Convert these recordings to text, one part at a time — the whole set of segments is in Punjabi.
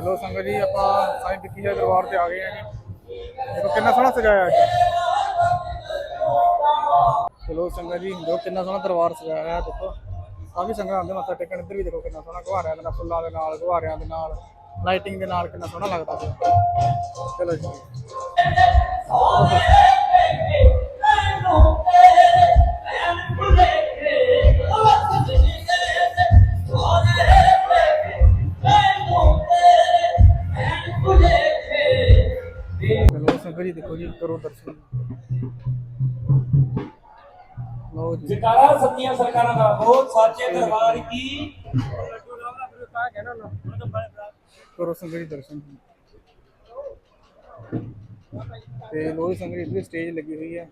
ਚਲੋ ਸੰਗਤ ਜੀ, ਆਪਾਂ ਸਾਈਂ ਵਿੱਕੀ ਜੀ ਦਰਬਾਰ ਤੇ ਆ ਗਏ ਹਾਂ ਜੀ ਦੇਖੋ ਕਿੰਨਾ ਸੋਹਣਾ ਸਜਾਇਆ ਹੈ ਚਲੋ ਸੰਗਤ ਜੀ, ਦੇਖੋ ਕਿੰਨਾ ਸੋਹਣਾ ਦਰਬਾਰ ਸਜਾਇਆ ਹੈ, ਦੇਖੋ। ਕਾਫੀ ਸੰਗਤ ਆਉਂਦੇ ਮੱਥਾ ਟੇਕਣ ਇੱਧਰ ਵੀ ਦੇਖੋ ਕਿੰਨਾ ਸੋਹਣਾ ਗੁਹਾਰਿਆਂ ਦੇ ਨਾਲ, ਫੁੱਲਾਂ ਦੇ ਨਾਲ, ਗੁਹਾਰਿਆਂ ਦੇ ਨਾਲ ਲਾਈਟਿੰਗ ਦੇ ਨਾਲ ਕਿੰਨਾ ਸੋਹਣਾ ਲੱਗਦਾ ਪਿਆ। ਚਲੋ ਜੀ। ਸੰਗਤ ਜੀ ਦੇਖੋ ਜੀ ਕਰੋ ਦਰਸ਼ਨ। ਲਓ ਜੀ। ਜਕਾਰਾ ਸੱਚੀਆਂ ਸਰਕਾਰਾਂ ਦਾ ਬਹੁਤ ਸਾਚੇ ਦਰਬਾਰ ਕੀ? ਕਰੋ ਸੰਗਤ ਜੀ ਦਰਸ਼ਨ। ਤੇ ਲੋਹੀ ਸੰਗਤ ਜੀ ਇੱਥੇ ਸਟੇਜ ਲੱਗੀ ਹੋਈ ਹੈ।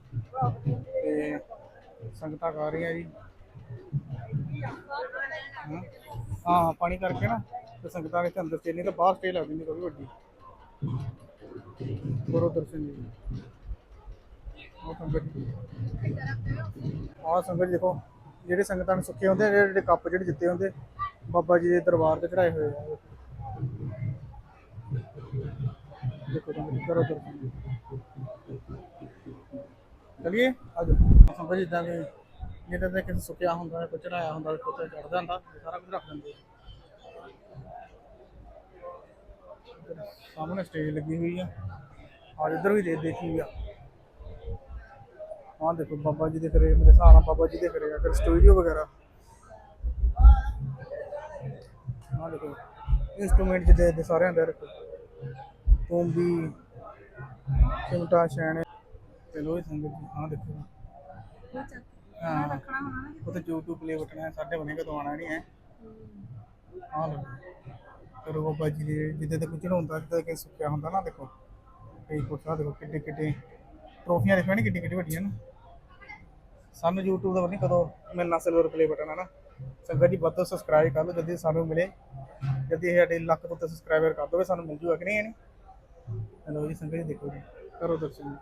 ਤੇ ਸੰਗਤਾਂ ਗਾ ਰਹੀਆਂ ਜੀ। ਹਾਂ ਪਾਣੀ ਕਰਕੇ ਨਾ ਤੇ ਸੰਗਤਾਂ ਦੇ ਅੰਦਰ ਚੱਲਣੀ ਤਾਂ ਬਾਹਰ ਸਟੇਜ ਲੱਗ ਜਾਂਦੀ ਕੋਈ ਵੱਡੀ। ਕਰੋ ਦਰਸ਼ਨ ਜੀ ਉਹ ਸੰਗਤ ਜੀ ਆਹ ਸੰਗਤ ਜੀ ਦੇਖੋ ਜਿਹੜੇ ਸੰਗਤਾਂ ਨੂੰ ਸੁੱਕੇ ਹੁੰਦੇ ਆ, ਜਿਹੜੇ ਜਿਹੜੇ ਕੱਪ ਜਿਹੜੇ ਜਿੱਤੇ ਹੁੰਦੇ ਬਾਬਾ ਜੀ ਦੇ ਦਰਬਾਰ ਤੇ ਚੜਾਏ ਹੋਏ ਆ ਦੇਖੋ ਤੁਸੀਂ ਕਰੋ ਦਰਸ਼ਨ ਜੀ ਚਲਿਏ ਆਜੋ ਸੰਗਤ ਜੀ ਇਦਾਂ ਵੀ ਜਿਹਦੇ ਤੇ ਕਿਸੇ ਸੁੱਕਿਆ ਹੁੰਦਾ ਕੋਈ ਚੜਾਇਆ ਹੁੰਦਾ ਕੋਈ ਚੜਦਾ ਹੁੰਦਾ ਇਹ ਸਾਰਾ ਕੁਝ ਰੱਖ ਦਿੰਦੇ ਆ। ਸਾਹਮਣੇ ਸਟੇਜ ਲੱਗੀ ਹੋਈ ਆ ਆ ਇੱਧਰ ਵੀ ਦੇ ਦੇਖੀ ਆ। ਆਹ ਦੇਖੋ ਬਾਬਾ ਜੀ ਦੇ ਘਰੇ, ਮੇਰੇ ਹਿਸਾਬ ਬਾਬਾ ਜੀ ਦੇ ਘਰੇ ਅਗਰ ਸਟੂਡੀਓ ਵਗੈਰਾ। ਆਹ ਦੇਖੋ ਇਨਸਟਰੂਮੈਂਟ ਜਿਹਦੇ ਦੇ ਸਾਰਿਆਂ ਦੇ ਰੱਖੋ। ਤੂੰਬੀ, ਚਿਮਟਾ, ਛੈਣੇ। ਤੇ ਲੋਹੀ ਸੰਗਤ ਜੀ ਦੇਖੋ। ਹਾਂ, ਉਹ ਤੇ YouTube ਪਲੇ ਬਟਨ ਹੈ ਸਾਡੇ ਬਣੇ, ਕਦੋਂ ਆਣਾ ਨਹੀਂ ਹੈ। ਆਹ ਲਓ। ਕਰੋ ਬਾਬਾ ਜੀ ਦੇ, ਜਿੱਦੇ ਤੇ ਕੁਝ ਹੁੰਦਾ ਜਿੱਦੇ ਕਿ ਸੁੱਕਿਆ ਹੁੰਦਾ ਨਾ, ਦੇਖੋ। ਕਈ ਕੁਛ ਦੇਖੋ ਕਿੱਡੇ ਕਿੱਡੇ ਟਰੋਫੀਆਂ ਦੇਖੋ ਨੀ ਕਿੱਡੀ ਕਿੱਡੀ ਵੱਡੀਆਂ ਨੇ। ਸਾਨੂੰ YouTube ਦਾ ਨਹੀਂ ਕਦੋਂ ਮਿਲਣਾ ਸਿਲਵਰ ਪਲੇ ਬਟਨ ਹੈ ਨਾ। ਸੰਗਤ ਜੀ ਵੱਧ ਸਬਸਕ੍ਰਾਈਬ ਕਰ ਲਓ ਜਦ ਸਾਨੂੰ ਮਿਲੇ। ਜਦ ਇਹ ਸਾਡੇ ਲੱਖ ਤੋਂ ਸਬਸਕ੍ਰਾਈਬਰ ਕਰ ਦੋਗੇ, ਸਾਨੂੰ ਮਿਲ ਜੂਗਾ ਕਿ ਨਹੀਂ, ਹੈ ਨੀ? ਜੀ, ਸੰਗਤ ਜੀ ਦੇਖੋ ਜੀ, ਕਰੋ ਦਰਸ਼ਨ।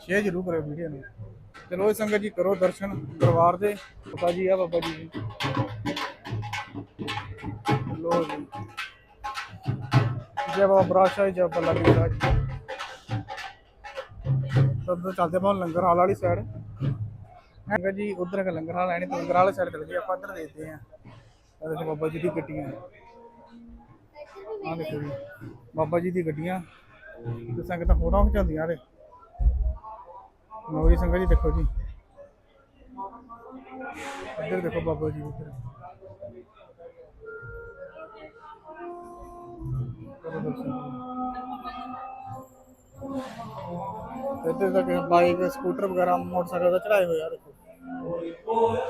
ਸ਼ੇਅਰ ਜ਼ਰੂਰ ਕਰਿਓ ਵੀਡੀਓ ਨੂੰ। ਚਲੋ ਜੀ, ਸੰਗਤ ਜੀ, ਕਰੋ ਦਰਸ਼ਨ ਦਰਬਾਰ ਦੇ। ਬਾਬਾ ਜੀ, ਆ ਬਾਬਾ ਜੀ। ਜੈ ਬਾਬਾ ਬਰਾਸ਼ਾ ਜੈ ਬੱਲਾ ਜੀ ਮਹਾਰਾਜ ਤਦ ਚੱਲਦੇ ਆਪਾਂ ਲੰਗਰ ਹਾਲ ਵਾਲੀ ਸਾਈਡ ਹੈਗਾ ਜੀ, ਉਧਰ ਹੈਗਾ ਲੰਗਰ ਹਾਲ ਐਣੀ ਲੰਗਰ ਵਾਲੀ ਸਾਈਡ ਚਲ ਗਏ, ਆਪਾਂ ਇੱਧਰ ਦੇਖਦੇ ਆਂ ਇਹ ਦੇਖੋ ਬਾਬਾ ਜੀ ਦੀ ਗੱਡੀਆਂ। ਆਹ ਦੇਖੋ ਜੀ, ਬਾਬਾ ਜੀ ਦੀ ਗੱਡੀਆਂ। ਤੇ ਸੰਗਤਾਂ ਫੋਟੋਆਂ ਖਿਚਾਉਂਦੀਆਂ ਨੇ। ਲਓ ਸੰਗਤ ਜੀ, ਦੇਖੋ ਜੀ। ਇੱਧਰ ਦੇਖੋ ਬਾਬਾ ਜੀ ਇੱਧਰ ਕਰੋ ਤੱਕ ਬਾਈਕ ਸਕੂਟਰ ਵਗੈਰਾ, ਮੋਟਰਸਾਈਕਲ ਦਾ ਚੜਾਏ ਹੋਏ ਆ, ਦੇਖੋ।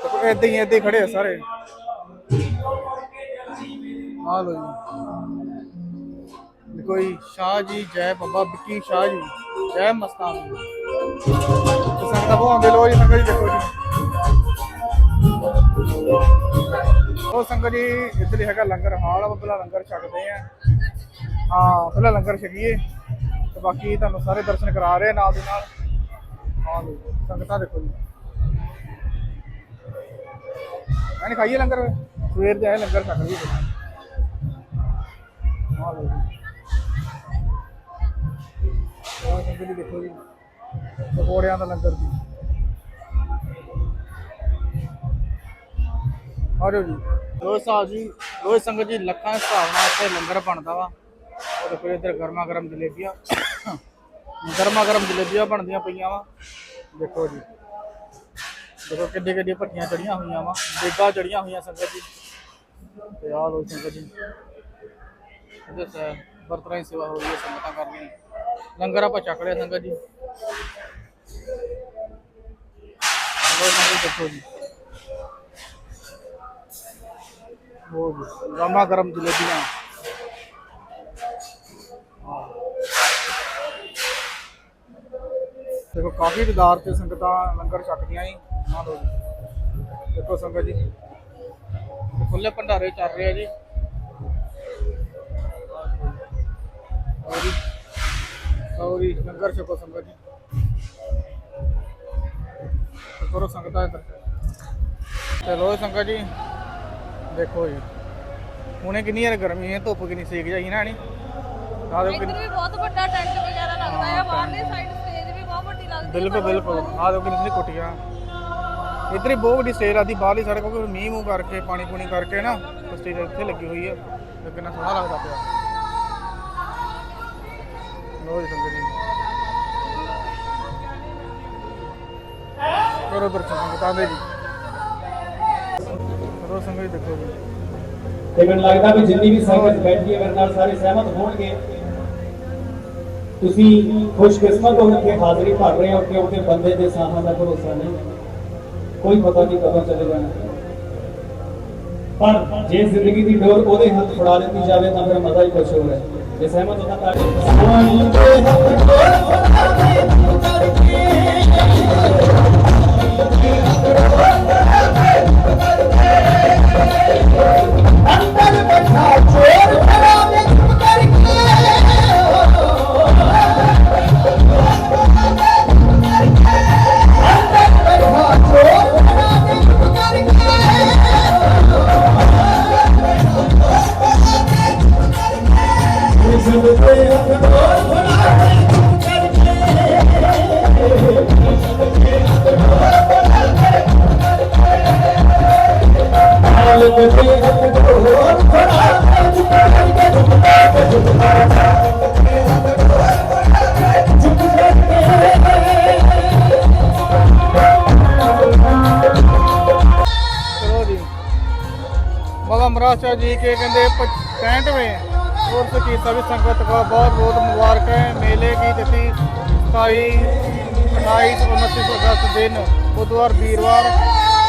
ਦੇਖੋ ਏਦਾਂ ਹੀ ਏਦਾਂ ਹੀ ਖੜੇ ਆ ਸਾਰੇ। ਆ ਲੋ ਜੀ। ਦੇਖੋ ਜੀ, ਸ਼ਾਹ ਜੀ, ਜੈ ਬਾਬਾ ਵਿੱਕੀ ਸ਼ਾਹ ਜੀ, ਜੈ ਮਸਤਾਨ ਜੀ। ਤੇ ਬਹੁਤ ਆਉਂਦੇ ਲੋ ਜੀ, ਸੰਗਤ ਜੀ, ਦੇਖੋ ਜੀ। ਉਹ ਸੰਗਤ ਜੀ, ਇੱਧਰ ਹੈਗਾ ਲੰਗਰ ਹਾਲ ਆਪਾਂ ਲੰਗਰ ਛਕਦੇ ਆ। ਹਾਂ, ਪਹਿਲਾਂ ਲੰਗਰ ਛਕੀਏ ਤੇ ਬਾਕੀ ਤੁਹਾਨੂੰ ਸਾਰੇ ਦਰਸ਼ਨ ਕਰਾ ਰਹੇ ਨਾਲ ਦੇ ਨਾਲ। ਹਾਂ ਲੋ ਸੰਗਤਾਂ ਦੇਖੋ ਜੀ। ਐਨ ਖਾਈਏ ਲੰਗਰ? ਸਵੇਰ ਦੇ ਆਏ ਲੰਗਰ ਛਕ ਲਈਏ। ਹਾਂ ਲੋ ਉਹ ਸੰਗਤ ਜੀ ਦੇਖੋ ਜੀ, ਪਕੌੜਿਆਂ ਦਾ ਲੰਗਰ ਜੀ। ਆਜੋ ਜੀ। ਲੋ ਸਾਹਿਬ ਜੀ ਲੋ ਸੰਗਤ ਜੀ, ਲੱਖਾਂ ਦੇ ਹਿਸਾਬ ਨਾਲ ਇੱਥੇ ਲੰਗਰ ਬਣਦਾ ਵਾ। ਉਹ ਦੇਖੋ ਇੱਧਰ ਗਰਮਾ ਗਰਮ ਜਲੇਬੀਆਂ। ਗਰਮਾ ਗਰਮ ਜਲੇਬੀਆਂ ਬਣਦੀਆਂ ਪਈਆਂ ਵਾ। ਦੇਖੋ ਜੀ। ਦੇਖੋ ਕਿੱਡੇ ਕਿੱਡੇ ਭੱਟੀਆਂ ਚੜੀਆਂ ਹੋਈਆਂ ਵਾ। ਦੇਗਾ ਚੜੀਆਂ ਹੋਈਆਂ ਸੰਗਤ ਜੀ। ਤੇ ਆਹ ਲੋ ਸੰਗਤ ਜੀ। ਇਹਦੇ ਸੇ ਬਰਤਨਾਂ ਦੀ ਸੇਵਾ ਹੋ ਰਹੀ ਹੈ, ਸੰਗਤਾਂ ਕਰ ਰਹੀਆਂ ਲੰਗਰ ਆਪਾਂ ਚੱਕ ਲਿਆ ਸੰਗਤ ਜੀ। ਲੋ ਸੰਗਤ ਦੇਖੋ ਜੀ। ਉਹ ਜੀ, ਗਰਮਾ ਗਰਮ ਜਲੇਬੀਆਂ। ਦੇਖੋ ਕਾਫੀ ਦਿਦਾਰ ਤੇ ਸੰਗਤਾਂ ਲੰਗਰ ਛਕਦੀਆਂ ਹੀ ਆ ਲੋ ਜੀ ਦੇਖੋ ਸੰਗਤ ਜੀ ਖੁੱਲੇ ਭੰਡਾਰੇ ਚੱਲ ਰਹੇ ਆ ਜੀ। ਔਰੀ ਔਰੀ ਲੰਗਰ ਛਕੋ ਸੰਗਤ ਜੀ। ਤੇ ਕਰੋ ਸੰਗਤਾਂ ਇੱਧਰ। ਚਲੋ ਸੰਗਤ ਜੀ ਦੇਖੋ ਜੀ। ਹੁਣੇ ਕਿੰਨੀ ਯਾਰ ਗਰਮੀ ਹੈ ਧੁੱਪ ਕਿੰਨੀ ਸੇਕ ਜਾਈ ਨਾ ਨੀ ਆ ਦੇਖੋ ਇੱਧਰ ਵੀ ਬਹੁਤ ਵੱਡਾ ਟੈਂਟ ਵਗੈਰਾ ਲੱਗਦਾ ਹੈ ਬਾਹਰਲੀ ਸਾਈਡ ਹੈ ਬਿਲਕੁਲ ਬਿਲਕੁਲ। ਆ ਦੇਖੋ ਕਿੰਨੀ ਕੁੱਟੀਆਂ ਇੱਧਰ ਹੀ ਬਹੁਤ ਵੱਡੀ ਸਟੇਜ ਆਦੀ ਬਾਹਰਲੀ ਸੜਕ ਕਿਉਂਕਿ ਮੀਂਹ ਮੂੰਹ ਕਰਕੇ ਪਾਣੀ ਪੂਣੀ ਕਰਕੇ ਨਾ ਸਟੇਜ ਇੱਥੇ ਲੱਗੀ ਹੋਈ ਹੈ ਤੇ ਕਿੰਨਾ ਸੋਹਣਾ ਲੱਗਦਾ ਪਿਆ। ਲੋ ਜੀ ਸੰਗਤ ਜੀ। ਕਰੋ ਦਰਸ਼ਨ ਬਤਾ ਦੇ ਜੀ। ਕਰੋ ਸੰਗਤ ਜੀ ਦੇਖੋ ਜੀ। ਤੇ ਮੈਨੂੰ ਲੱਗਦਾ ਵੀ ਜਿੰਨੀ ਵੀ ਸੰਗਤ ਬੈਠੀ ਹੈ ਮੇਰੇ ਨਾਲ ਸਾਰੇ ਸਹਿਮਤ ਹੋਣਗੇ। ਤੁਸੀਂ ਖੁਸ਼ਕਿਸਮਤ ਹੋ ਕੇ ਹਾਜ਼ਰੀ ਭਰ ਰਹੇ ਹੋ ਕਿਉਂਕਿ ਬੰਦੇ ਦੇ ਸਾਹਾਂ ਦਾ ਭਰੋਸਾ ਨਹੀਂ? ਕੋਈ ਪਤਾ ਨਹੀਂ ਕਦੋਂ ਚਲੇ ਜਾਣਾ। ਪਰ ਜੇ ਜ਼ਿੰਦਗੀ ਦੀ ਡੋਰ ਉਹਦੇ ਹੱਥ ਫੜਾ ਦਿੱਤੀ ਜਾਵੇ ਤਾਂ ਫਿਰ ਮਜ਼ਾ ਹੀ ਕੁਛ ਹੋਰ ਹੈ। ਜੇ ਸਹਿਮਤ ਹੋ ਤਾਂ ਤਾੜੀ ਬਾਬਾ ਮਹਾਰਾਜ ਜੀ ਕੇ ਕਹਿੰਦੇ 65ਵੇਂ ਉਰਸ ਕੀ ਸਭੀ ਸੰਗਤ ਕੋ ਬਹੁਤ ਬਹੁਤ ਮੁਬਾਰਕ ਹੈ। ਮੇਲੇ ਕੀ ਤਿਥि 27 28 29 ਅਗਸਤ ਦਿਨ ਬੁੱਧਵਾਰ, ਵੀਰਵਾਰ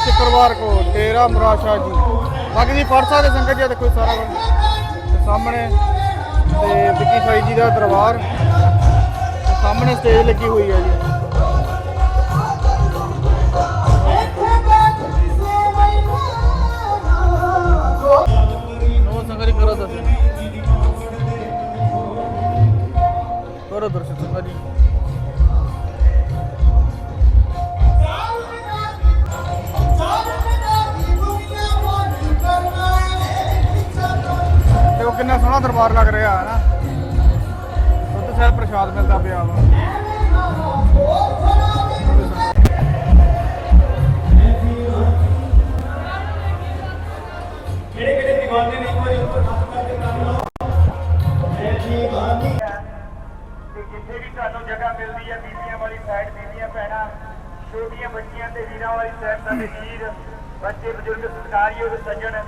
ਸ਼ੁੱਕਰਵਾਰ ਕੋ ਡੇਰਾ ਮਰਾਸ਼ਾ ਜੀ। ਬਾਕੀ ਜੀ ਪਰਸਾ ਦੇ ਸੰਗਤ ਜੀ ਦੇਖੋ ਸਾਰਾ ਕੁਝ ਸਾਹਮਣੇ ਤੇ ਵਿੱਕੀ ਸਾਈ ਜੀ ਦਾ ਦਰਬਾਰ। ਸਾਹਮਣੇ ਸਟੇਜ ਲੱਗੀ ਹੋਈ ਹੈ ਜੀ। ਨੋ ਸੰਗਤ ਕਰੋ ਦਰਸ਼ਨ। ਕਰੋ ਦਰਸ਼ਨ ਸੰਗਤ ਕਿੰਨਾ ਸੋਹਣਾ ਦਰਬਾਰ ਲੱਗ ਰਿਹਾ ਹੈ ਨਾ। ਉੱਥੇ ਸ਼ਾਇਦ ਪ੍ਰਸ਼ਾਦ ਮਿਲਦਾ ਪਿਆ ਵਾ। ਕਿਹੜੇ ਕਿਹੜੇ ਦੀਵਾਨੇ ਨੇ ਇੱਕ ਵਾਰੀ ਉੱਪਰ ਹੱਥ ਕਰਕੇ ਕਰ ਲਓ ਜੈ ਦੀਵਾਨੀ ਤੇ ਜਿੱਥੇ ਵੀ ਤੁਹਾਨੂੰ ਜਗ੍ਹਾ ਮਿਲਦੀ ਹੈ, ਬੀਬੀਆਂ ਵਾਲੀ ਸਾਈਡ ਬੀਬੀਆਂ ਭੈਣਾਂ, ਛੋਟੀਆਂ ਬੱਚੀਆਂ ਤੇ ਵੀਰਾਂ ਵਾਲੀ ਸਾਈਡ ਸਾਡੇ ਵੀਰ, ਬੱਚੇ, ਬਜ਼ੁਰਗ, ਸਤਿਕਾਰਯੋਗ ਸੱਜਣ,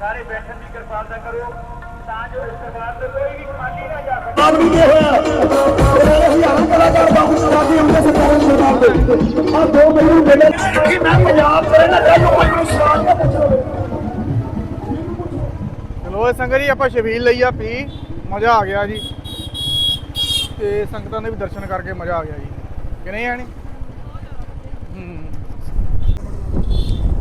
ਸਾਰੇ ਬੈਠਣ ਦੀ ਕਿਰਪਾਲਤਾ ਕਰੋ ਤਾਂ ਜੋ ਇਸ ਦਰਬਾਰ ਤੋਂ ਕੋਈ ਵੀ ਖਾਲੀ ਨਾ ਜਾ ਸਕੇ ਚਲੋ ਇਹ ਸੰਗਤ ਜੀ, ਆਪਾਂ ਸ਼ਬੀਲ ਲਈ ਆ ਪੀ। ਮਜ਼ਾ ਆ ਗਿਆ ਜੀ। ਤੇ ਸੰਗਤਾਂ ਦੇ ਵੀ ਦਰਸ਼ਨ ਕਰਕੇ ਮਜ਼ਾ ਆ ਗਿਆ ਜੀ। ਕਿ ਨਹੀਂ, ਆਣੀ?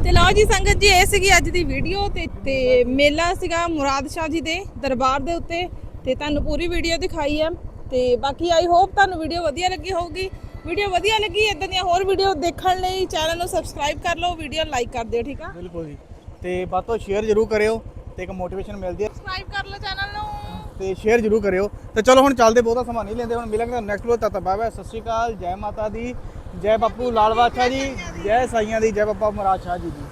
ਤੇ ਲਓ ਜੀ ਸੰਗਤ ਜੀ ਇਹ ਸੀਗੀ ਅੱਜ ਦੀ ਵੀਡੀਓ ਤੇ ਤੇ ਮੇਲਾ ਸੀਗਾ ਮੁਰਾਦ ਸ਼ਾਹ ਜੀ ਦੇ ਦਰਬਾਰ ਦੇ ਉੱਤੇ ਤੇ ਤੁਹਾਨੂੰ ਪੂਰੀ ਵੀਡੀਓ ਦਿਖਾਈ ਹੈ। ਤੇ ਬਾਕੀ ਆਈ ਹੋਪ ਤੁਹਾਨੂੰ ਵੀਡੀਓ ਵਧੀਆ ਲੱਗੀ ਹੋਊਗੀ। ਵੀਡੀਓ ਵਧੀਆ ਲੱਗੀ ਇਦਾਂ ਦੀਆਂ ਹੋਰ ਵੀਡੀਓ ਦੇਖਣ ਲਈ ਚੈਨਲ ਨੂੰ ਸਬਸਕ੍ਰਾਈਬ ਕਰ ਲਓ ਵੀਡੀਓ ਲਾਈਕ ਕਰ ਦਿਓ ਠੀਕ ਆ? ਬਿਲਕੁਲ ਜੀ। ਤੇ ਬਾਤ ਸ਼ੇਅਰ ਜ਼ਰੂਰ ਕਰਿਓ ਤੇ ਇੱਕ ਮੋਟੀਵੇਸ਼ਨ ਮਿਲਦੀ ਹੈ। ਸਬਸਕ੍ਰਾਈਬ ਕਰ ਲਓ ਚੈਨਲ ਨੂੰ। ਤੇ ਸ਼ੇਅਰ ਜ਼ਰੂਰ ਕਰਿਓ। ਤੇ ਚਲੋ ਹੁਣ ਚੱਲਦੇ ਬਹੁਤਾ ਸਮਾਂ ਨਹੀਂ ਲੈਂਦੇ ਹੁਣ ਮਿਲਾਂਗੇ ਨੈਕਸਟ ਵੀਡੀਓ ਤੱਕ ਬਾਏ ਬਾਏ ਸਤਿ ਸ਼੍ਰੀ ਅਕਾਲ ਜੈ ਮਾਤਾ ਦੀ। ਜੈ ਬਾਪੂ ਲਾਲ ਬਾਦਸ਼ਾਹ ਜੀ ਜੈ ਸਾਈਆਂ ਦੀ ਜੈ ਬਾਬਾ ਮਹਾਰਾਜ ਸ਼ਾਹ ਜੀ ਦੀ।